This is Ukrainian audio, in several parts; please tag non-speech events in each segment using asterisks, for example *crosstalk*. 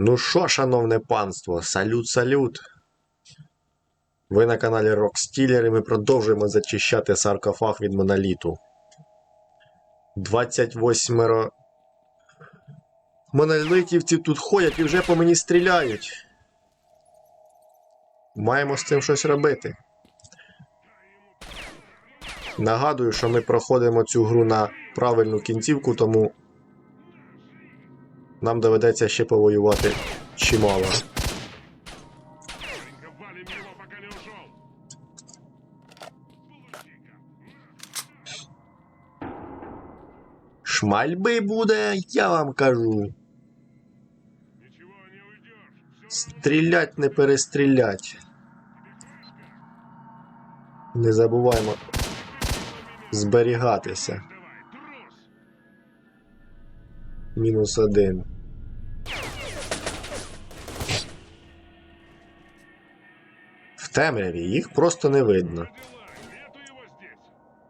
Ну що, шановне панство, салют, салют. Ви на каналі Rockstealer і ми продовжуємо зачищати саркофаг від моноліту. 28 монолитівців тут ходять і вже по мені стріляють. Маємо з цим щось робити. Нагадую, що ми проходимо цю гру на правильну кінцівку, тому нам доведеться ще повоювати чимало. Шмальби буде, я вам кажу. Стрілять не перестрілять. Не забуваємо зберігатися. Мінус один. В темряві їх просто не видно.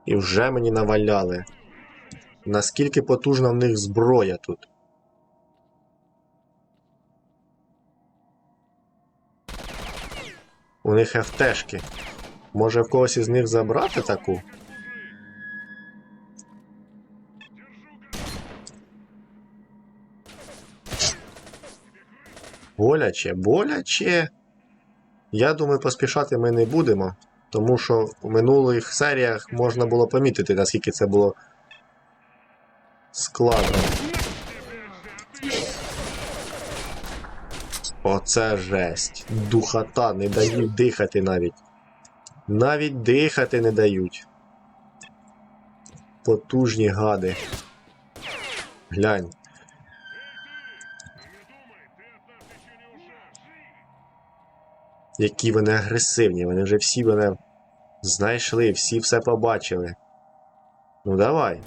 І вже мені наваляли. Наскільки потужна в них зброя тут. У них ФТшки. Може в когось із них забрати таку? Боляче, боляче. Я думаю, поспішати ми не будемо, тому що в минулих серіях можна було помітити, наскільки це було складно. Оце жесть. Духота, не дають дихати навіть. Навіть дихати не дають. Потужні гади. Глянь. Не думай, ты от нас еще не ушел. Які вони агресивні, вони вже всі мене знайшли, всі все побачили. Ну давай.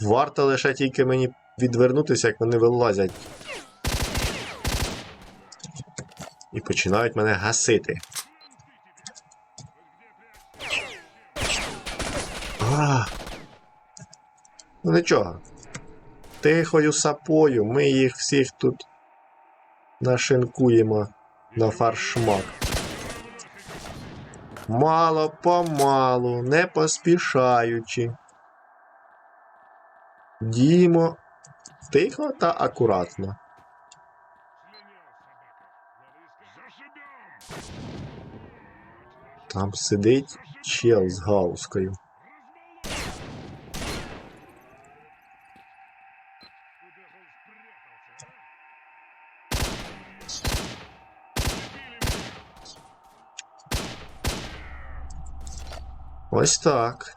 Варто лише тільки мені відвернутися, як вони вилазять. І починають мене гасити. А! Ну нічого. Тихою сапою ми їх всіх тут нашинкуємо на фаршмак. Мало помалу, не поспішаючи. Діємо тихо та акуратно. Там сидить чел з гаускою. Ось так.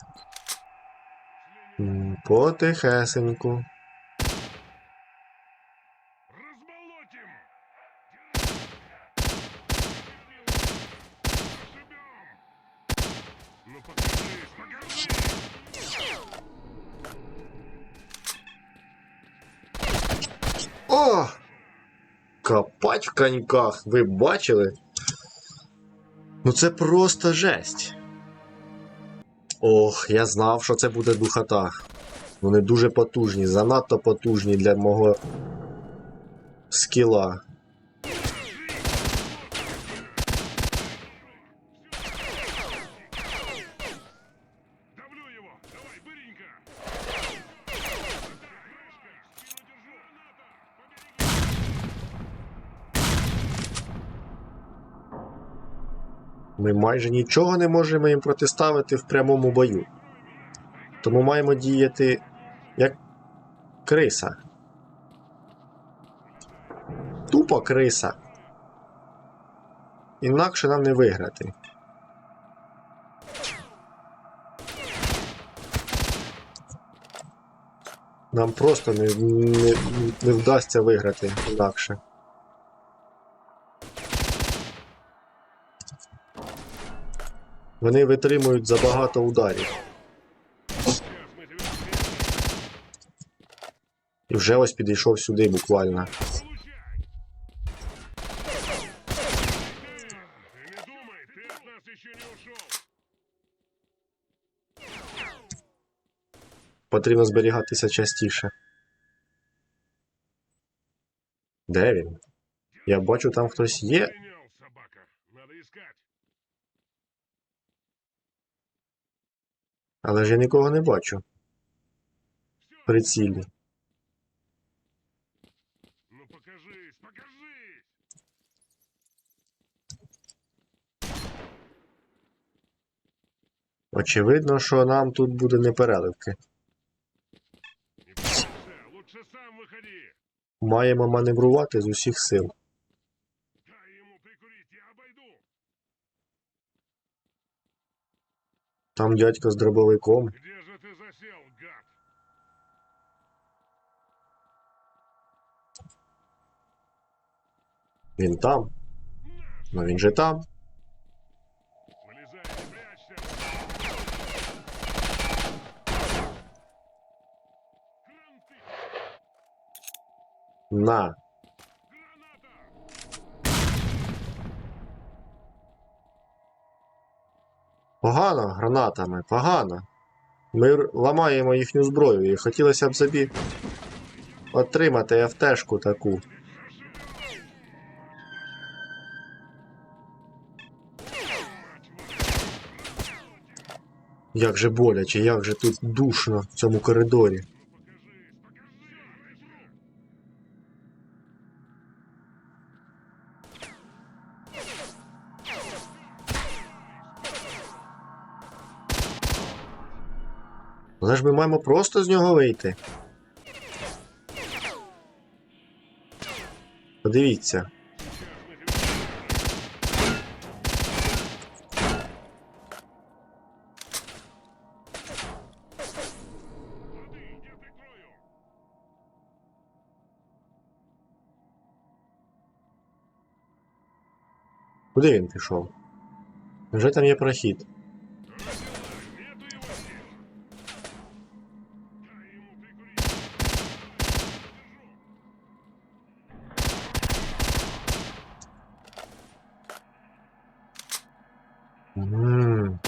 Потихесеньку. О! Копать в коньках, ви бачили? Ну це просто жесть. Ох, я знав, що це буде духота. Вони дуже потужні, занадто потужні для мого скіла. Ми майже нічого не можемо їм протиставити в прямому бою. Тому маємо діяти як криса. Тупо криса. Інакше нам не виграти. Нам просто не, не, не вдасться виграти інакше. Вони витримують забагато ударів. Сейчас мы тебя встретим. І вже ось підійшов сюди буквально. Получай! Ты не думай, ты от нас еще не ушел! Потрібно зберігатися частіше. Де він? Я бачу, там хтось є. Але ж я нікого не бачу. Прицілі. Ну покажись, покажись! Очевидно, що нам тут буде непереливки. Маємо маневрувати з усіх сил. Там дядько з дробовиком. Где же ты засел, гад? Він там. Ну він же там. Вылезай, и прячься. Кранты! На. Погано гранатами, погано. Ми ламаємо їхню зброю і хотілося б собі отримати ФТшку таку. Як же боляче, як же тут душно в цьому коридорі. Але ж ми маємо просто з нього вийти. Подивіться. Куди він пішов? Вже там є прохід. Ммм,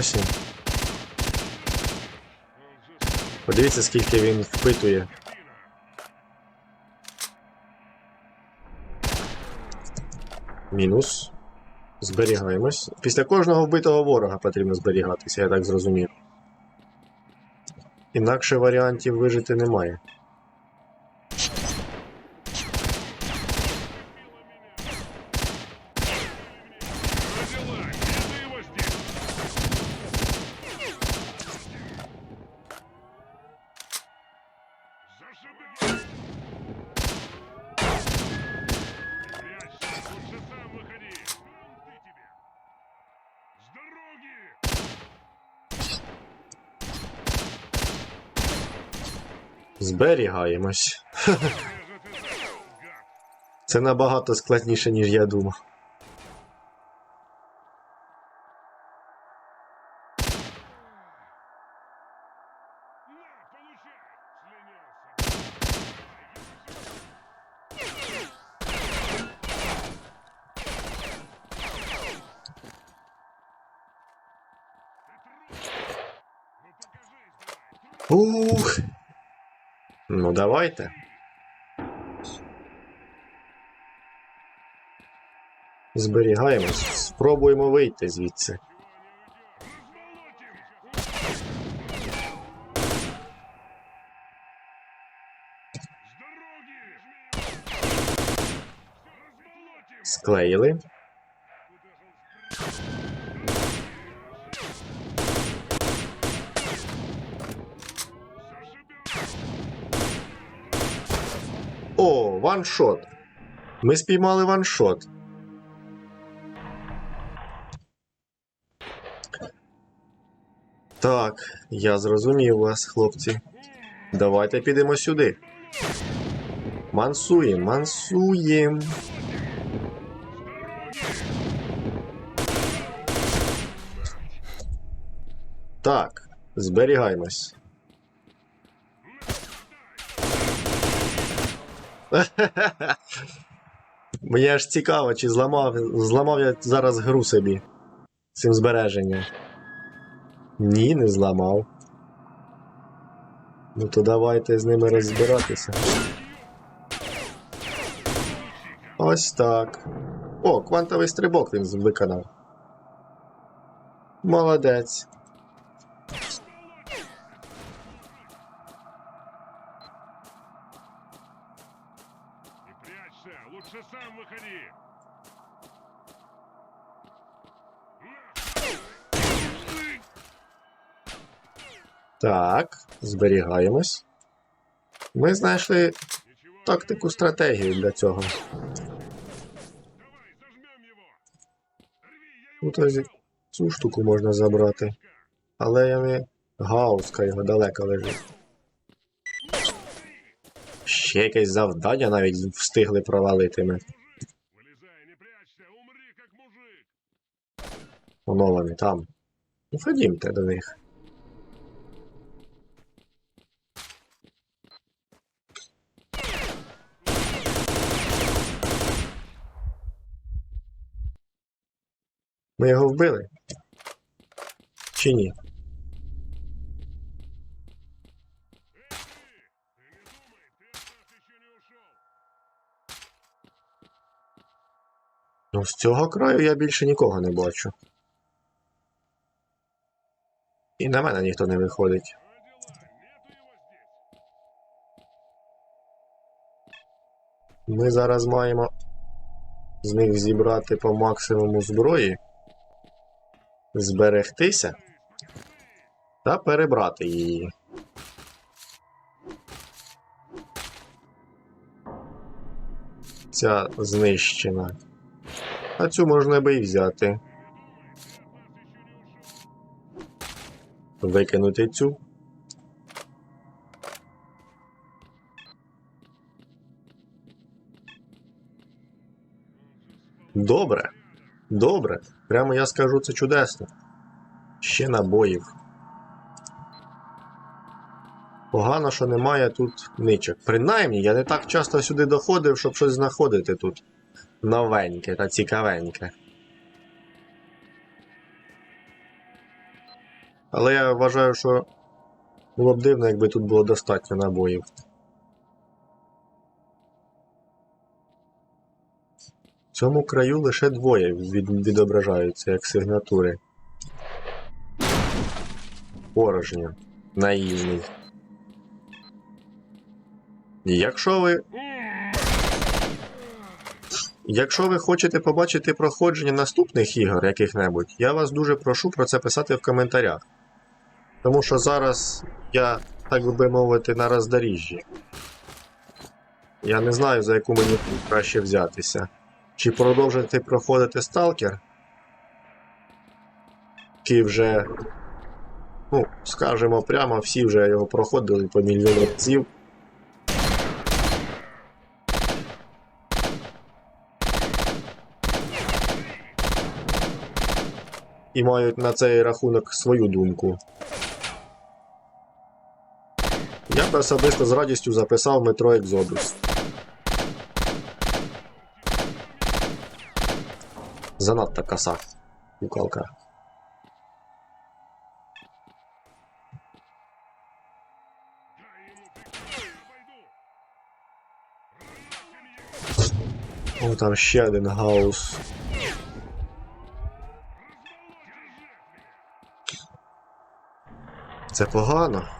же Подивіться, скільки він впитує. Мінус. Зберігаємось. Після кожного вбитого ворога потрібно зберігатися, я так зрозумів. Інакше варіантів вижити немає. Зберігаємось. *laughs* Це набагато складніше, ніж я думав. На, получай! Слинялся! Ты трус! Ну покажись давай! Трус! Ух. Ну давайте. Зберігаємось. Спробуємо вийти звідси. Склеїли. О, ваншот. Ми спіймали ваншот. Так, я зрозумів вас, хлопці. Давайте підемо сюди. Мансуєм, мансуєм. Так, зберігаємось. Мені аж цікаво, чи зламав, зламав я зараз гру собі цим збереженням. Ні, не зламав. Ну то давайте з ними розбиратися. Ось так. О, квантовий стрибок він виконав. Молодець. Зберігаємось. Ми знайшли тактику стратегію для цього. Тут цю штуку можна забрати. Але я не гауска його далеко лежить. Ще якесь завдання навіть встигли провалити ми. Вони там. Ну ходімте до них. Ми його вбили? Чи ні? Эй, ты, ты не думай, ты от нас еще не ушел. Ну, з цього краю я більше нікого не бачу. І на мене ніхто не виходить. Как дела? Нету его здесь. Ми зараз маємо з них зібрати по максимуму зброї, зберегтися та перебрати її. Ця знищена. А цю можна би і взяти. Викинути цю. Добре. Добре. Прямо я скажу це чудесно. Ще набоїв. Погано, що немає тут ничок. Принаймні, я не так часто сюди доходив, щоб щось знаходити тут. Новеньке та цікавеньке. Але я вважаю, що було б дивно, якби тут було достатньо набоїв. Цьому краю лише двоє від, відображаються як сигнатури. Порожньо. Наївний. Якщо ви. Якщо ви хочете побачити проходження наступних ігор яких-небудь, я вас дуже прошу про це писати в коментарях. Тому що зараз я, так би мовити, на роздоріжжі. Я не знаю, за яку мені краще взятися. Чи продовжити проходити сталкер? Чи вже, ну, скажемо прямо, всі вже його проходили по мільйону разів. І мають на цей рахунок свою думку. Я б особисто з радістю записав метро Екзодус. Занадто коса. Куколка. О, там ще один гаус. Це погано.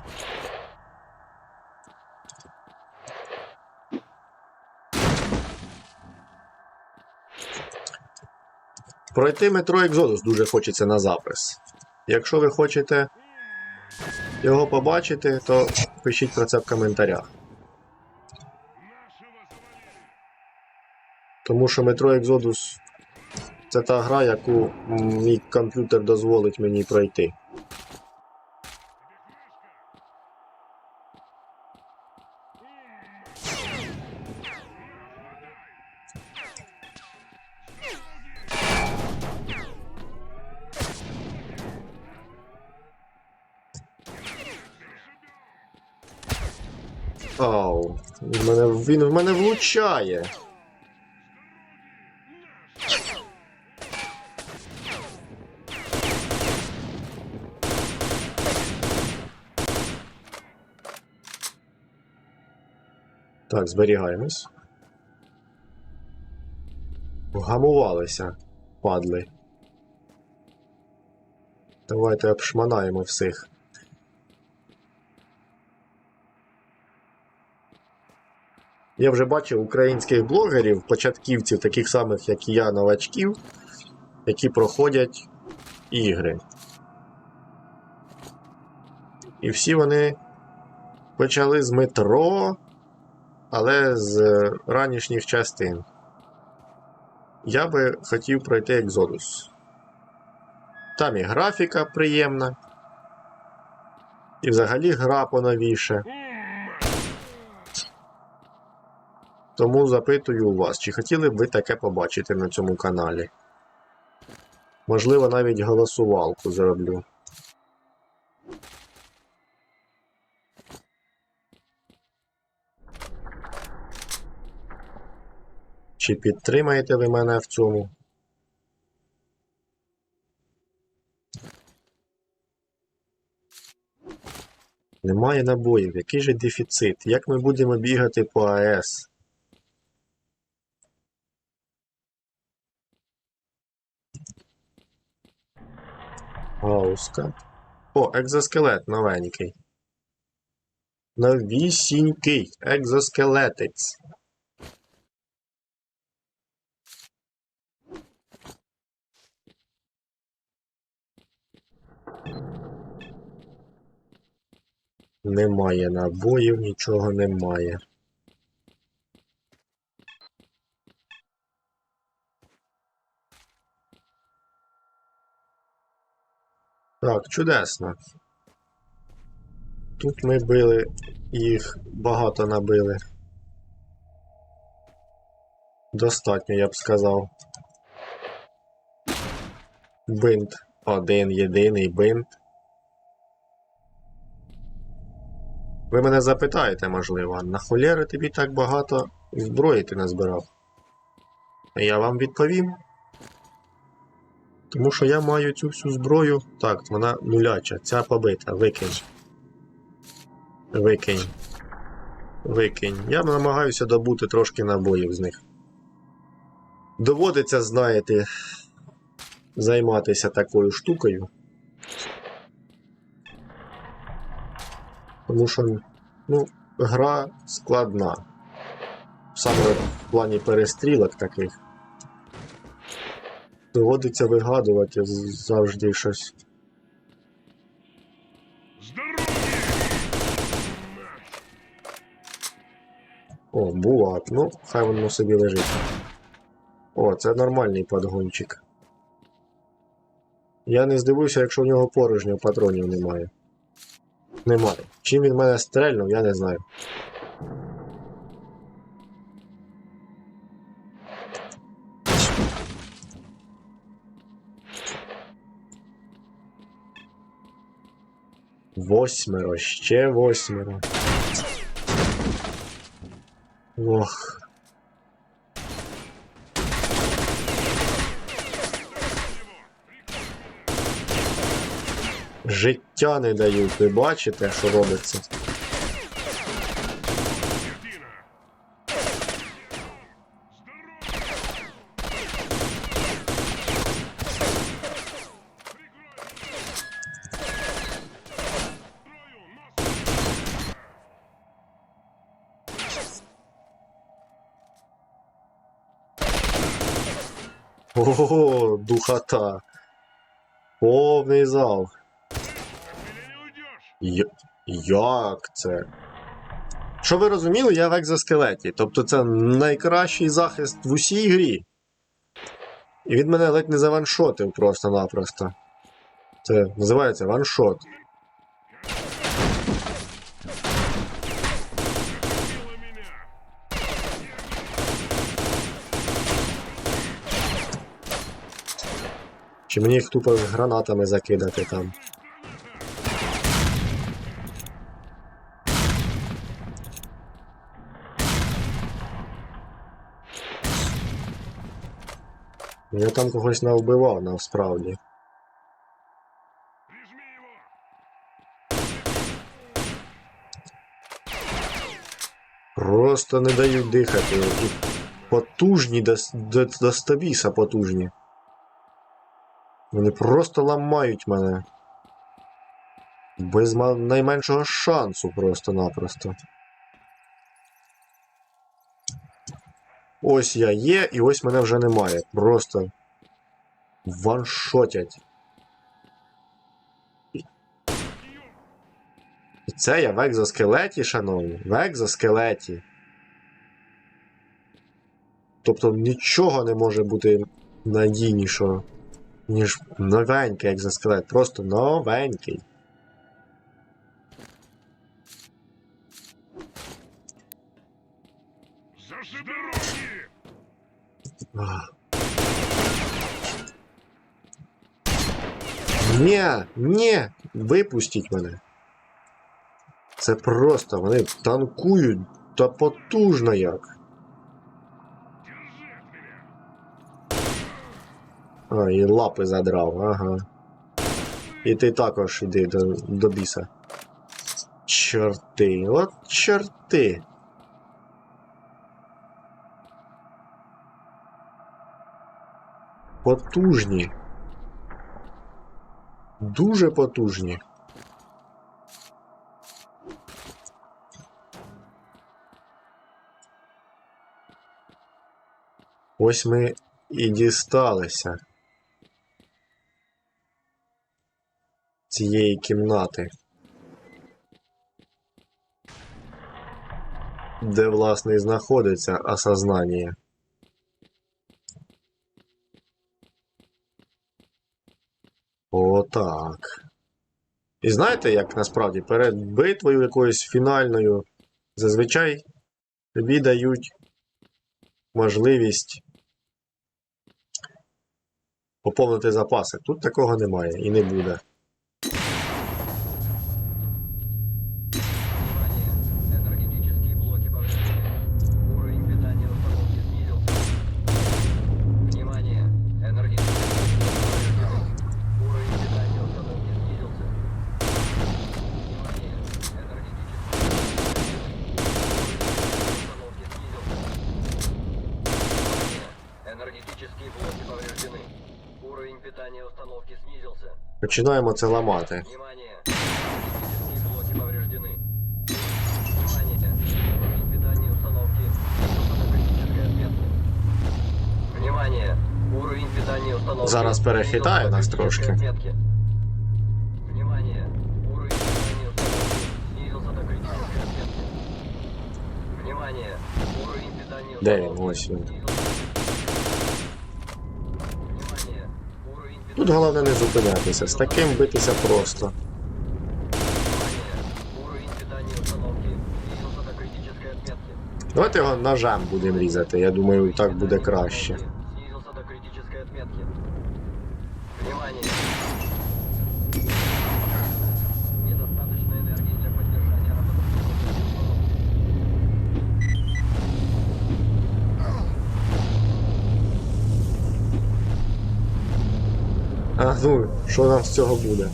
Пройти метро Екзодус дуже хочеться на запис. Якщо ви хочете його побачити, то пишіть про це в коментарях. Тому що метро Екзодус це та гра, яку мій комп'ютер дозволить мені пройти. Ау, він в мене, він в мене влучає. Так, зберігаємось. Вгамувалися, падли. Давайте обшманаємо всіх. Я вже бачив українських блогерів, початківців, таких самих, як і я, новачків, які проходять ігри. І всі вони почали з метро, але з ранішніх частин. Я би хотів пройти Exodus. Там і графіка приємна. І взагалі гра поновіше. Тому запитую у вас, чи хотіли б ви таке побачити на цьому каналі? Можливо, навіть голосувалку зроблю. Чи підтримаєте ви мене в цьому? Немає набоїв. Який же дефіцит? Як ми будемо бігати по АЕС? Гауска. О, екзоскелет новенький. Новісінький екзоскелетець. Немає набоїв, нічого немає. Так, чудесно. Тут ми били, їх багато набили. Достатньо, я б сказав. Бинт. Один єдиний бинт. Ви мене запитаєте, можливо, на холєри тобі так багато зброї ти назбирав? Я вам відповім. Тому що я маю цю всю зброю. Так, вона нуляча, ця побита, викинь. Викинь. Викинь. Я намагаюся добути трошки набоїв з них. Доводиться, знаєте, займатися такою штукою. Тому що, ну, гра складна. Саме в плані перестрілок таких. Доводиться вигадувати завжди щось. О, булат. Ну, хай воно собі лежить. О, це нормальний подгончик. Я не здивуюся, якщо в нього порожнього патронів немає. Немає. Чим він мене стрельнув, я не знаю. Восьмеро, ще восьмеро. Ох. Життя не дають, ви бачите, що робиться? Духота. Повний зал. Як це? Що ви розуміли, я в екзоскелеті. Тобто це найкращий захист в усій грі. І він мене ледь не заваншотив просто-напросто. Це називається ваншот. Чи мені їх тупо гранатами закидати там? Я там когось навбивав насправді. Просто не дають дихати. Потужні до, до, до стабіса потужні. Вони просто ламають мене. Без найменшого шансу просто-напросто. Ось я є, і ось мене вже немає. Просто ваншотять. І це я в екзоскелеті, шановні. В екзоскелеті. Тобто нічого не може бути надійнішого, ніж новенький. Просто новенький. За здоровье! Ах. Ні, ні, випустіть мене. Це просто вони танкують та потужно як. А, і лапи задрав, ага. І ти також іди до, до біса. Чорти, от чорти. Потужні. Дуже потужні. Ось ми і дісталися. Цієї кімнати. Де, власне, і знаходиться осознання. Отак. І знаєте, як насправді перед битвою якоюсь фінальною зазвичай тобі дають можливість поповнити запаси. Тут такого немає і не буде. Снизился до критической отметки. Внимание! Уровень питания Де він? Ось він. Тут головне не зупинятися. З таким битися просто. Давайте його ножем будемо різати. Я думаю, так буде краще. Ну, що нам з цього буде?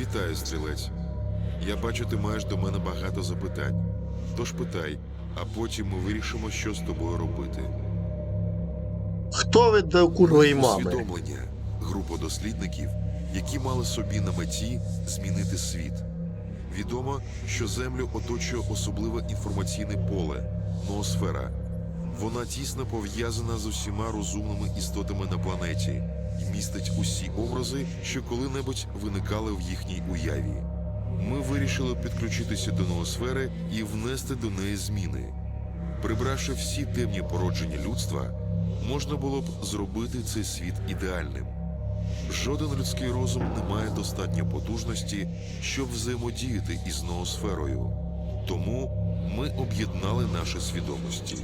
Вітаю, стрілець. Я бачу, ти маєш до мене багато запитань. Тож питай, а потім ми вирішимо, що з тобою робити. Хто ви до курвої мами? Усвідомлення група дослідників, які мали собі на меті змінити світ. Відомо, що Землю оточує особливе інформаційне поле ноосфера. Вона тісно пов'язана з усіма розумними істотами на планеті і містить усі образи, що коли-небудь виникали в їхній уяві. Ми вирішили підключитися до ноосфери і внести до неї зміни. Прибравши всі темні породження людства, можна було б зробити цей світ ідеальним. Жоден людський розум не має достатньо потужності, щоб взаємодіяти із ноосферою. Тому ми об'єднали наші свідомості.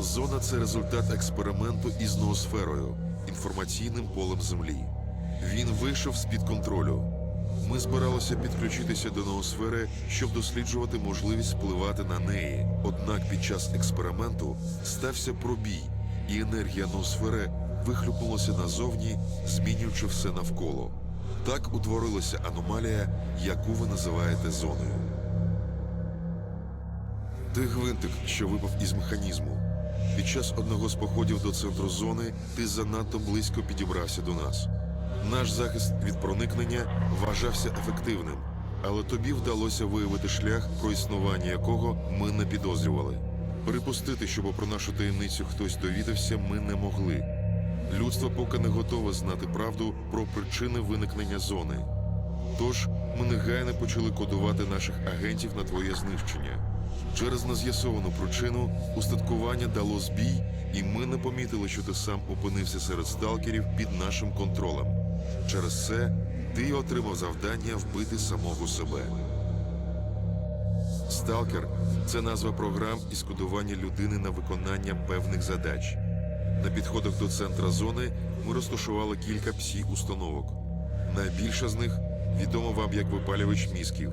Зона це результат експерименту із ноосферою, інформаційним полем Землі. Він вийшов з-під контролю. Ми збиралися підключитися до ноосфери, щоб досліджувати можливість впливати на неї. Однак під час експерименту стався пробій, і енергія ноосфери вихлюпнулася назовні, змінюючи все навколо. Так утворилася аномалія, яку ви називаєте зоною. Ти гвинтик, що випав із механізму. Під час одного з походів до центру зони ти занадто близько підібрався до нас. Наш захист від проникнення вважався ефективним, але тобі вдалося виявити шлях, про існування якого ми не підозрювали. Припустити, щоб про нашу таємницю хтось довідався, ми не могли. Людство поки не готове знати правду про причини виникнення зони. Тож ми негайно почали кодувати наших агентів на твоє знищення. Через нез'ясовану причину устаткування дало збій, і ми не помітили, що ти сам опинився серед сталкерів під нашим контролем. Через це ти отримав завдання вбити самого себе. Сталкер це назва програм із кодування людини на виконання певних задач. На підходах до центра зони ми розташували кілька псі установок. Найбільша з них відома вам як випалювач мізків.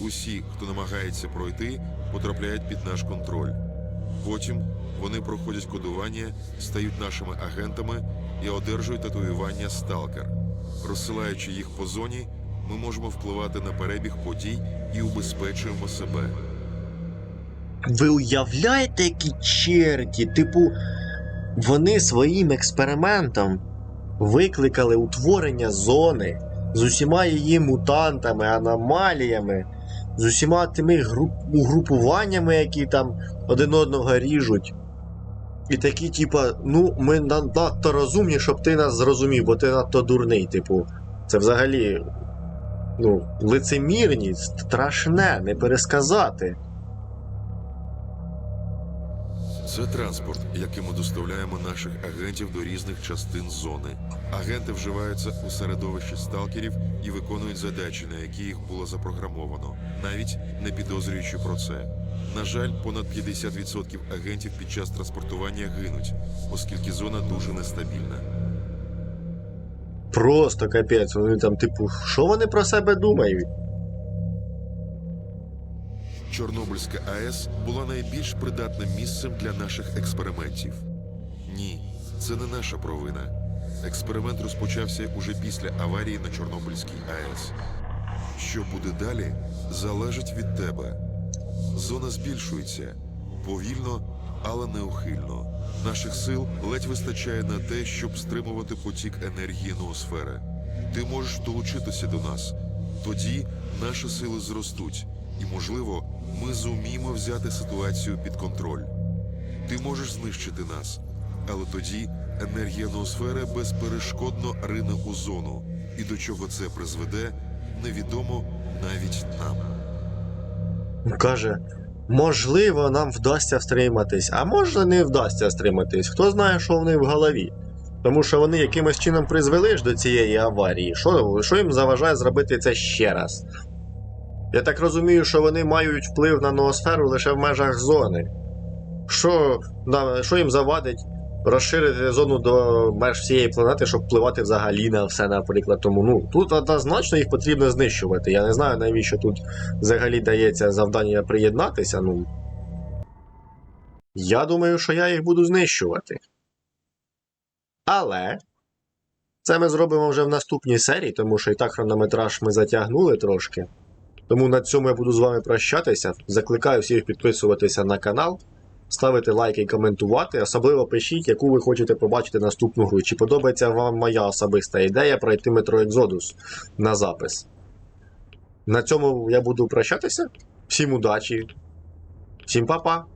Усі, хто намагається пройти, потрапляють під наш контроль. Потім вони проходять кодування, стають нашими агентами і одержують татуювання Сталкер. Розсилаючи їх по зоні, ми можемо впливати на перебіг подій і убезпечуємо себе. Ви уявляєте, які черті? Типу, вони своїм експериментом викликали утворення зони з усіма її мутантами, аномаліями, з усіма тими груп... угрупуваннями, які там один одного ріжуть. І такі, типа, ну, ми надто розумні, щоб ти нас зрозумів, бо ти надто дурний. Типу, це взагалі. Ну, лицемірність, страшне, не пересказати. Це транспорт, яким ми доставляємо наших агентів до різних частин зони. Агенти вживаються у середовищі сталкерів і виконують задачі, на які їх було запрограмовано, навіть не підозрюючи про це. На жаль, понад 50% агентів під час транспортування гинуть, оскільки зона дуже нестабільна. Просто капець, вони там, типу, що вони про себе думають? Чорнобильська АЕС була найбільш придатним місцем для наших експериментів. Ні, це не наша провина. Експеримент розпочався уже після аварії на Чорнобильській АЕС. Що буде далі, залежить від тебе. Зона збільшується повільно, але неухильно. Наших сил ледь вистачає на те, щоб стримувати потік енергії ноосфери. Ти можеш долучитися до нас. Тоді наші сили зростуть, і, можливо, ми зуміємо взяти ситуацію під контроль. Ти можеш знищити нас, але тоді енергія ноосфери безперешкодно рине у зону, і до чого це призведе, невідомо навіть нам. Каже, можливо, нам вдасться стриматись, а може не вдасться стриматись. Хто знає, що в них в голові. Тому що вони якимось чином призвели ж до цієї аварії. Що, що їм заважає зробити це ще раз? Я так розумію, що вони мають вплив на ноосферу лише в межах зони. Що, да, що їм завадить розширити зону до меж всієї планети, щоб впливати взагалі на все, наприклад. Тому ну, тут однозначно їх потрібно знищувати. Я не знаю, навіщо тут взагалі дається завдання приєднатися. Ну. Я думаю, що я їх буду знищувати. Але це ми зробимо вже в наступній серії, тому що і так хронометраж ми затягнули трошки. Тому на цьому я буду з вами прощатися. Закликаю всіх підписуватися на канал, ставити лайки і коментувати. Особливо пишіть, яку ви хочете побачити наступну гру. Чи подобається вам моя особиста ідея пройти метро Exodus на запис. На цьому я буду прощатися. Всім удачі, всім па-па!